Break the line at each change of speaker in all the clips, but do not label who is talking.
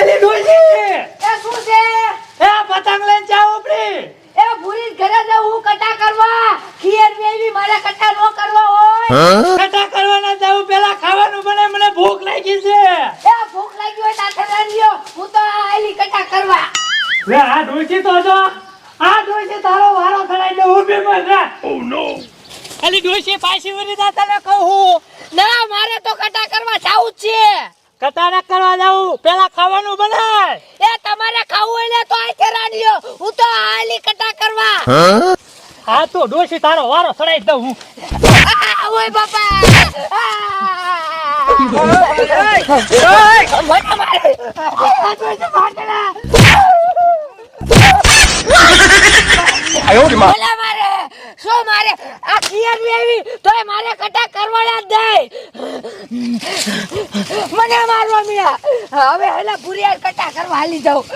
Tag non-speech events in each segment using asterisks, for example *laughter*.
અલી ડોલજી!
એ શું છે?
એ પતંગ લઈને જાઓ ઉપડી
એ ભૂરી ઘરે જવું કટા કરવા? ખીર બેવી મારે કટા નો કરવા હોય.
કટા કરવાના જાઉં પેલા ખાવાનું બને મને ભૂખ લાગી છે.
એ ભૂખ લાગી હોય તાથે રાંધ્યો હું તો આ આયલી કટા કરવા.
લે આ ડોલજી તો જો. આ ડોલજી તારો વારો ખરાઈ દે ઊભી મત રે ઓ નો અલી ડોલજી પાછી વળી જા તને કહું
ના મારે તો કટા કરવા જાવું જ છે.
કટા ના કરવા જાઉં? પેલા ખાવાનું બનાય.
એ તમારે ખાવું હોય ને તો આથે રાંધ્યો. હું તો આલી કટા કરવા.
હા? તો ડોશી તારો વારો સડાઈ દઉં હું.
આ, ઓય બાપા. આ! મને મારે. આ ખીર લેવી તોય મારે કટા કરવાના જ નહીં. મને મારવા મળ્યા હવે હેલા ભૂરિયાર કટા કરવા હાલી જાઉં.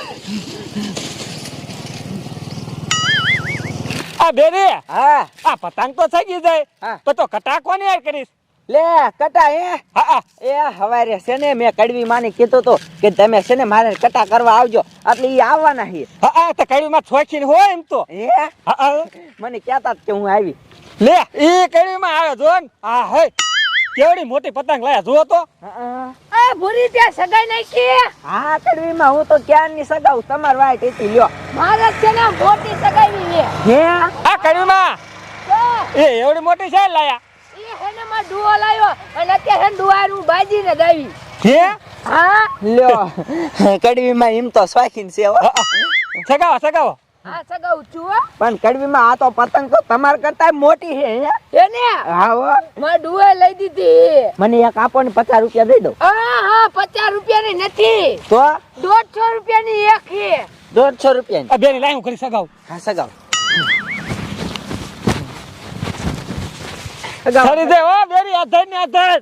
આ બેરે
હા.
આ પતંગ તો થઈ ગઈ જાય તો કટા કોની યાર કરીશ?
લે કટા એ
હા હા.
એ હવારે છે ને મેં કડવી માની કીધું તો કે તમે છે ને મારે કટા કરવા આવજો. એટલે ઈ આવવાના છે
હા તો કડવી માં છોખીને હોય એમ તો.
હે?
હા હા.
મને કહેતા કે હું આવી.
લે એ કડવી માં આવે જો ને હા હે કેવડી મોટી પતંગ લાયા જો તો.
હા,
આ ભૂરી ત્યાં સગાઈ નાખી
હા? કડવીમાં હું તો ક્યારની સગાઉ? તમાર વાય હતી લ્યો.
મારે છે ને મોટી સગાઈ
હે?
આ કડવી
માં
એ એવડી મોટી છે લાયા.
ઈ હેને માં ડુઓ લાવ્યો અને અત્યારે ડુઆરું બાજીને દાવી
હે?
હા?
લ્યો. કડવીમાં એમ તો શોખીન છે હો.
હા, હા. સગાવો સગાવો.
હા સગાઉ છું હો.
પણ કડવીમાં આ તો પતંગ તો તમાર કરતા મોટી છે હે. હા હો.
માં ડુએ લઈ દીધી.
મને એક આપો ને પચાસ રૂપિયા દઈ દો.
હા હા પચાસ રૂપિયાની નથી.
તો?
દોઢસો રૂપિયાની એક છે.
દોઢસો રૂપિયા
આ બેની લાઈ હું કરી સગાવ.
હા સગાઉ
છડી દે ઓ બેરી આ ને આ ધર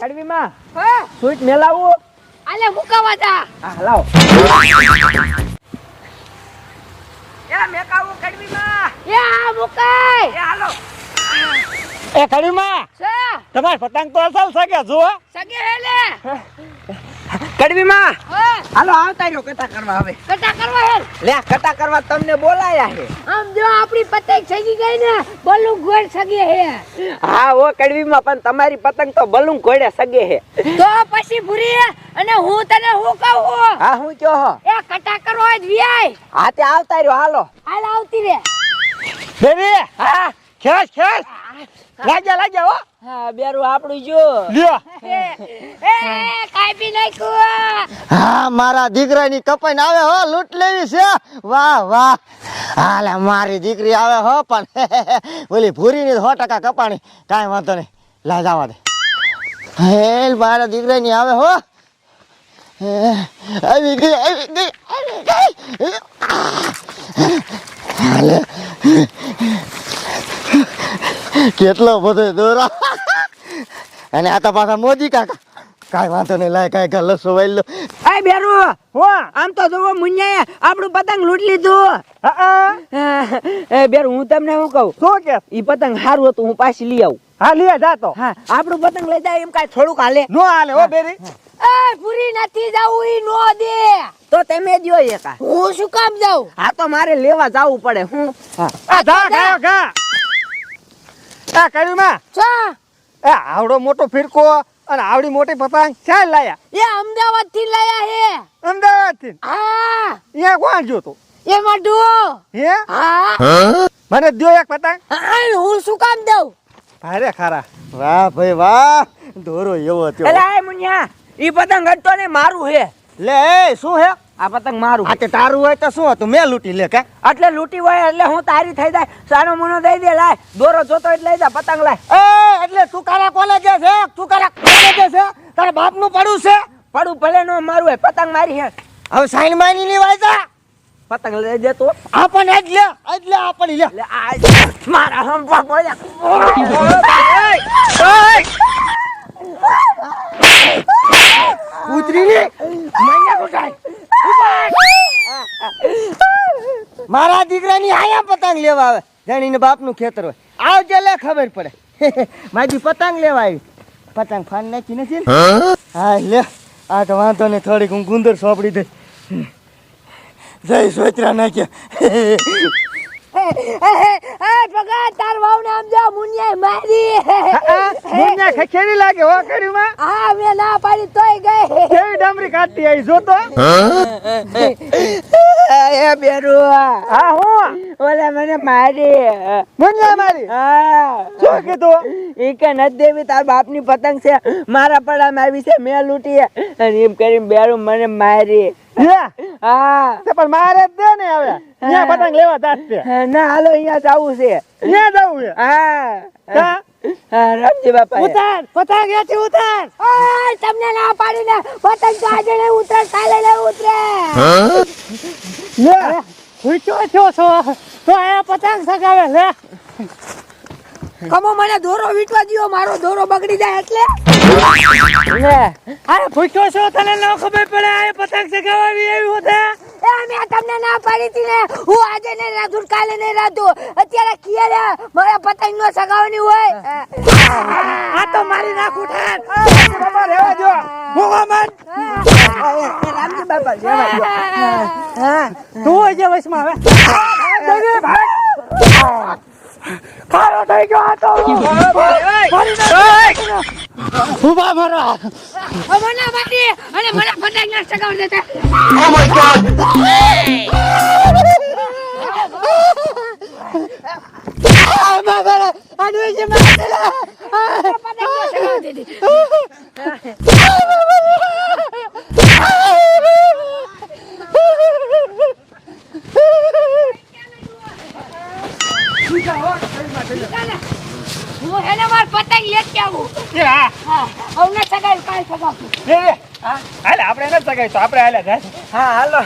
કડવીમાં
હા?
સ્વીટ મેલાવું.
આલે મુકાવા જા
હા લાવો. એ મેકાવું કડવીમાં.
એ આ મુકાય.
એ હાલો.
એ કડીમાં
છે.
તમારે પતંગ તો અસલ સગે જો
સગે હેલે.
કડવીમાં?
માં
હાલો આવતા રહ્યો કટા કરવા હવે.
કટા કરવા હેલ
લે કટા કરવા તમને બોલાયા હે
આમ જો આપણી પતંગ છગી ગઈ ને બોલું ગોળ સગે હે.
હા ઓ કડવીમાં પણ તમારી પતંગ તો બલૂન ઘોડે સગે હે.
તો પછી ભૂરી અને હું તને હું કહું
હા? હું કહો હો.
એ કટા કરો જ વ્યાય
હા તે આવતા રહ્યો હાલો.
હાલ આવતી રે.
બેબી
હા
ખેસ ખેસ. લાગ્યા લાગ્યા હો.
હા બેરું આપણું જો.
લ્યો.
એ એ કાઈ બી નાખ્યું
હા મારા દીકરાની કપાઈને આવે હો લૂંટ લેવી છે. વાહ વાહ. હાલે મારી દીકરી આવે હો પણ ઓલી ભૂરીની સો ટકા કપાણી. કાંઈ વાંધો નહીં. લા જવા દે. હેલ મારા દીકરાની આવે હો. આવી ગઈ આવી ગઈ. હાલે. કેટલો બધો દોરા. અને આ તો પાછા મોદી કાકા. કાંઈ વાંધો નહીં લાય કાંઈ ગલ્લો સુવાઈ લો.
એ બેરું હો આમ તો જોવો મુન્યાએ આપણું પતંગ લૂંટ લીધું. *laughs* એ બેરું હું તમને શું કહું?
શું કે?
ઈ પતંગ સારું હતું હું પાછી લઈ આવું.
હા લઈ જા તો.
હા આપણું પતંગ લઈ જાય એમ કાંઈ થોડુંક હાલે.
નો હાલે હો બેરી.
એ પૂરી નથી જાવું ઈ નો દે.
તો તમે દ્યો એકા.
હું શું કામ જાઉં?
હા તો મારે લેવા જાવું પડે હું. હા.
આ ધા ગા ગા. આ કડીમાં
ચા
એ આવડો મોટો ફિરકો અને આવડી મોટી પતંગ ક્યાં લાયા?
એ અમદાવાદથી લાયા હે.
અમદાવાદથી
હા.
એ કોણ જોતો
એ મઢુઓ
હે?
હા.
મને દ્યો એક પતંગ.
હા, હું શું કામ દઉં?
ભારે ખારા.
વાહ ભાઈ વાહ. દોરો એવો થયો.
એલા એ મુન્યા ઈ પતંગ હટતો ને મારું હે.
લે શું હે?
આ પતંગ મારું.
આ તે તારું હોય તો શું હતું? મેં લૂંટી લે કે?
એટલે લૂંટી હોય એટલે હું તારી થઈ જાય. સાનો મુનો દઈ દે લાય. દોરો જોતો એટલે લઈ જા પતંગ લાય.
એ એટલે તુકારા કોને કે છે? તુકારા કોને કે છે? તારા બાપનું પડું છે?
પડું ભલે નો મારું હે પતંગ મારી હે.
હવે સાઈન માની ની વાયદા
પતંગ લઈ દે તો.
આપણ જ લે જ લે આપણ લે.
લે આ મારા હંપા બોલ્યા
કૂતરી ની
મને કુટાય
મારા દીકરાની આયા પતંગ લેવા આવે. જાણીને બાપનું ખેતર હોય. આવજે લે ખબર પડે. *laughs* મારી પતંગ લેવા આવી. પતંગ ફાન નાખી નથી ને? હા લે. આ તો વાંધો નહીં થોડીક હું ગુંદર સોંપડી દઈશ. જય સોચરા નાખ્યા.
તાર વાવને આમ જા મુનિયા મારી
મુનિયા ખેખેડી લાગે હો કર્યું
હા મે ના પાડી તોય ગઈ.
કેવી ડામરી કાઢતી આવી જો તો. *laughs*
એ બેરુ
હા હું?
ઓલા મને મારી.
મુન્યા મારી?
હા.
શું કીધું?
ઈ કે નથી દેવી તાર બાપની પતંગ છે. મારા પડામાં આવી છે મેં લૂંટી અને એમ કરીને બેરું મને મારી. હા.
તે પણ મારે જ દે ને હવે. ત્યાં પતંગ લેવા છે.
ના હાલો અહીંયા જવું છે.
ત્યાં જવું છે?
હા. હા રામજી બાપા
ઉતાર પતંગ એથી ઉતાર.
ઓય તમને ના પાડીને પતંગ તો આજે નહીં ઉતરે કાલે નહીં ઉતરે.
લે
ભૂખ્યો છો છો? તો આ પતંગ સગાવે લે.
કમો મને દોરો વીટવા દ્યો મારો દોરો બગડી જાય એટલે. લે
અરે ભૂખ્યો છો? તને ન ખબર પડે આ પતંગ સગાવવી આવી હોતે
એ મેં તમને ના પાડી હતી ને. હું આજે નહીં રાધું કાલે નહીં રાધું. અત્યારે કિયારે મારા પતંગ નો સગાવની હોય.
આ તો મારી નાખું ઠાર.
રહેવા જો
ભગવાન વસમાં હવે દગે થઈ ગયો આ તો મરો
મારી મને પતંગ ના સગાવ દેતા હું એને માર પતંગ લેતી આવું.
હા.
હા હવે સગાઈ કાલ હા
હાલે આપણે એને સગાઈ તો આપણે હાલે
હા હાલો.